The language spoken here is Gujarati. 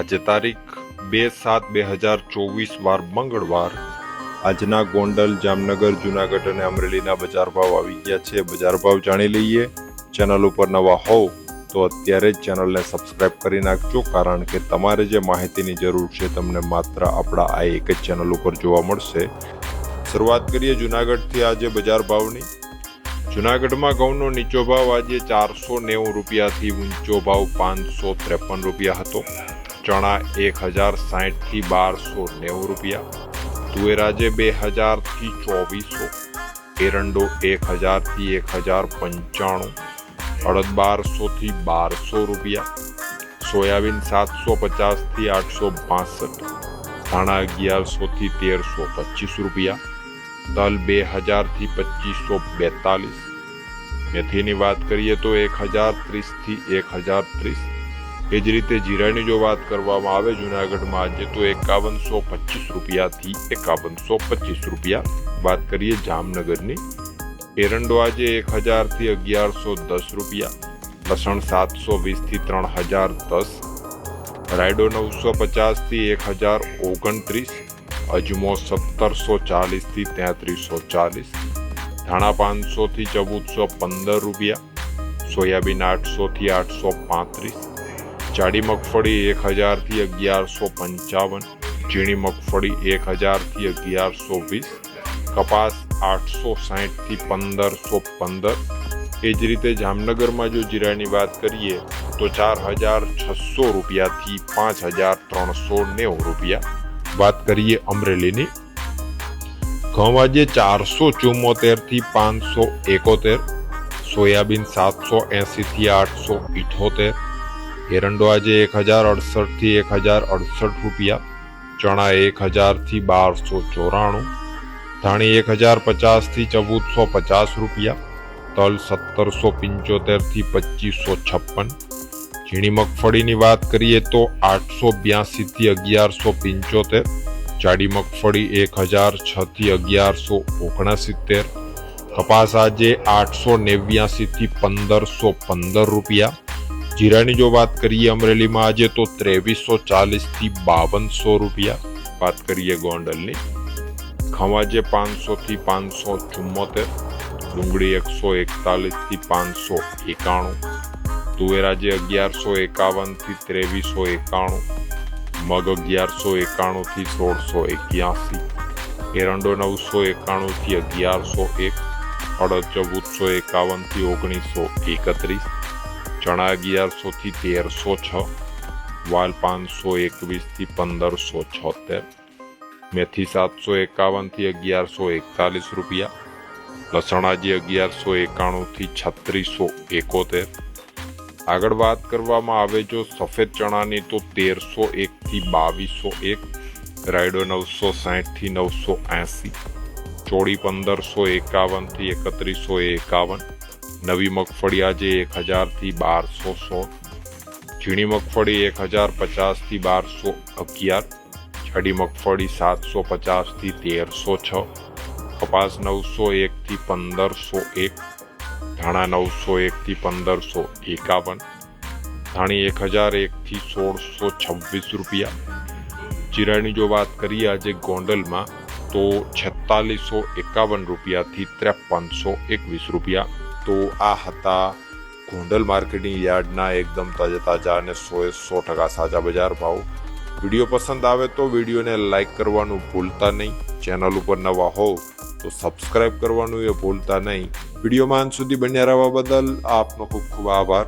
આજે તારીખ બે સાત બે હજાર ચોવીસ વાર મંગળવાર. આજના ગોંડલ, જામનગર, જુનાગઢ અને અમરેલીના બજાર ભાવ આવી ગયા છે. બજાર ભાવ જાણી લઈએ. ચેનલ ઉપર નવા હોવ તો અત્યારે જ ચેનલને સબસ્ક્રાઇબ કરી નાખજો, કારણ કે તમારે જે માહિતીની જરૂર છે તમને માત્ર આપણા આ એક જ ચેનલ ઉપર જોવા મળશે. શરૂઆત કરીએ જુનાગઢથી આજે બજાર ભાવની. જુનાગઢમાં ઘઉંનો નીચો ભાવ આજે ચારસો નેવું રૂપિયાથી ઊંચો ભાવ પાંચસો ત્રેપન રૂપિયા હતો. ચણા એક હજાર સાહીઠથી બારસો નેવું રૂપિયા. તુવેર આજે બે હજારથી ચોવીસો. એરંડો એક હજારથી એક હજાર પંચાણું. અડદ બારસોથી બારસો રૂપિયા. સોયાબીન સાતસો પચાસથી આઠસો બાસઠ. ધાણા અગિયારસોથી તેરસો પચીસ રૂપિયા. તલ બે હજારથી પચીસો બેતાલીસ. મેથીની વાત કરીએ તો એક હજાર ત્રીસથી એક હજાર ત્રીસ. એ જ રીતે જીરાની જો વાત કરવામાં આવે, જુનાગઢમાં આજે તો એકાવનસો પચીસ રૂપિયાથી એકાવનસો પચીસ રૂપિયા. વાત કરીએ જામનગરની. એરંડો આજે એક હજારથી અગિયારસો દસ રૂપિયા. લસણ સાતસો વીસથી ત્રણ હજાર દસ. રાયડો નવસો પચાસથી એક હજાર ઓગણત્રીસ. અજમો સત્તરસો ચાલીસથી તેત્રીસો ચાલીસ. ધાણા પાંચસોથી ચૌદસો પંદર રૂપિયા. સોયાબીન આઠસોથી આઠસો પાંત્રીસ. જાડી મગફળી એક હજારથી અગિયારસો પંચાવન, ઝીણી મગફળી એક હજારથી અગિયારસો વીસ, કપાસ આઠસો સાહીઠથી પંદરસો પંદર. એ જ રીતે જામનગરમાં જો જીરાની વાત કરીએ, તો ચાર હજાર છસો રૂપિયાથી પાંચ હજાર ત્રણસો નેવું રૂપિયા. વાત કરીએ અમરેલીની. ઘઉં આજે ચારસો ચુમ્મોતેરથી પાંચસો એકોતેર, સોયાબીન સાતસો એંસીથી આઠસો ઇઠોતેર એરંડો આજે એક હજાર અડસઠથી એક હજાર અડસઠ રૂપિયા, ચણા એક હજારથી બારસો ચોરાણું, ધાણી એક હજાર પચાસથી ચૌદસો પચાસ રૂપિયા, તલ સત્તરસો પંચોતેરથી પચીસો છપ્પન. ઝીણી મગફળીની વાત કરીએ તો આઠસો બ્યાસીથી અગિયારસો પંચોતેર, જાડી મગફળી એક હજાર છથી અગિયારસો ઓગણસિત્તેર, કપાસ આજે આઠસો નેવ્યાસીથી પંદરસો પંદર રૂપિયા જીરાની જો વાત કરીએ અમરેલીમાં આજે તો ત્રેવીસો ચાલીસથી બાવનસો રૂપિયા. વાત કરીએ ગોંડલની. ખવાજે પાંચસોથી પાંચસો ચુમ્મોતેર, ડુંગળી એકસો એકતાલીસથી પાંચસો એકાણું તુવેરાજે અગિયારસો એકાવનથી ત્રેવીસો એકાણું, મગ અગિયારસો એકાણુંથી સોળસો એક્યાસી, એરંડો નવસો એકાણુંથી અગિયારસો એક, અડદ ચૌદસો એકાવનથી ઓગણીસો એકત્રીસ ચણા અગિયારસોથી તેરસો છ, વાલ પાંચસો એકવીસથી પંદરસો છોતેર, મેથી સાતસો એકાવનથી અગિયારસો એકતાલીસ રૂપિયા, લસણાજી અગિયારસો એકાણુંથી છત્રીસો એકોતેર. આગળ વાત કરવામાં આવે જો સફેદ ચણાની તો તેરસો એકથી બાવીસો એક, રાયડો નવસો સાહીઠથી નવસો એંસી, ચોળી પંદરસો એકાવનથી એકત્રીસો એકાવન નવી મગફળી આજે એક હજારથી બારસો સો, ઝીણી મગફળી એક હજાર પચાસથી બારસો અગિયાર જાડી મગફળી સાતસો પચાસથી તેરસો છ, કપાસ નવસો એકથી પંદરસો એક, ધાણા નવસો એકથી પંદરસો એકાવન, ધાણી એક હજાર એકથી સોળસો છવ્વીસ રૂપિયા. જીરાની જો વાત કરીએ આજે ગોંડલમાં, તો છેતાલીસો એકાવન રૂપિયાથી ત્રેપનસો એકવીસ રૂપિયા. તો આ હતા ગોંડલ માર્કેટિંગ યાર્ડના એકદમ તાજા તાજા અને સો સો ટકા સાચા બજાર ભાવ. વીડિયો પસંદ આવે તો વિડીયોને લાઇક કરવાનું ભૂલતા નહીં. ચેનલ ઉપર નવા હોવ તો સબસ્ક્રાઇબ કરવાનું એ ભૂલતા નહીં. વિડીયોમાં અંત સુધી બન્યા રહેવા બદલ આપનો ખૂબ ખૂબ આભાર.